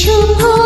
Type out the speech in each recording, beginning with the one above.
শুভ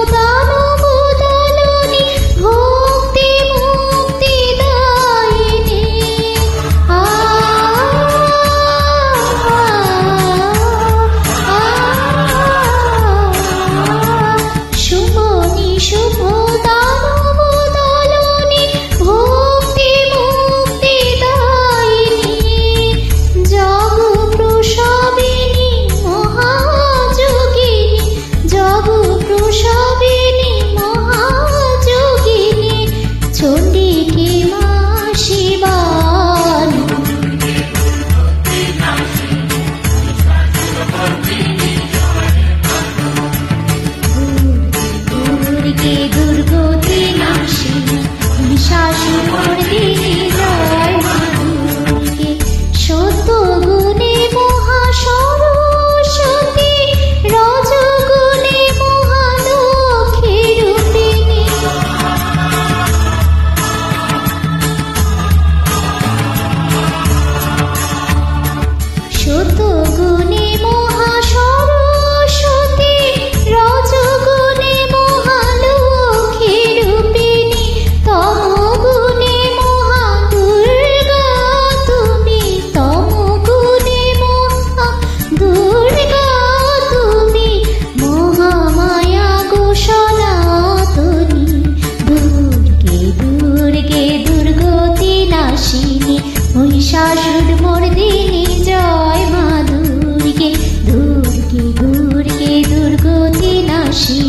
শাশুর মোর দিনে জয় মা দুর্গে। দুর্গে দুর্গে, দুর্গতি নাশি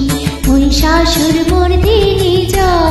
ওই শাশুর মোর দিনে জয়